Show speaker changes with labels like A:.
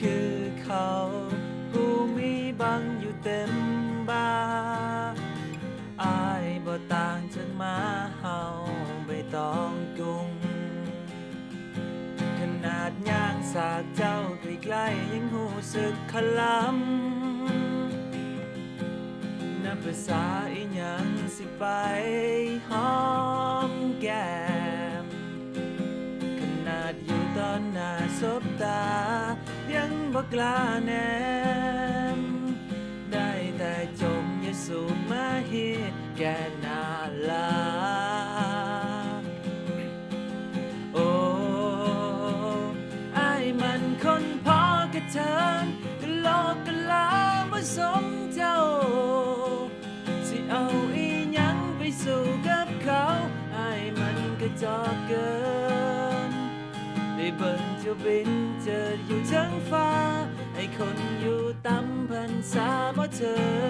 A: คือเขา ผู้มีบังอยู่เต็มบ้าอายบ่ต่างจากมาเห่าใบตองกุงขนาดย่างสากเจ้าใกล้ๆยังหูสึกขลำนับภาษาอีหยังสิไปหอ น้าสบตา ยังบ่กล้าแนม ได้แต่จมอย่าสูบมาเฮแกนาลา โอ้ไอ้มันคนพอกระเทินกะโลกกะลามาสม เบิ่งจะบินเจออยู่ชั้งฟ้า ให้คนอยู่ต่ำพันษาบ่เถิงได้แต่ย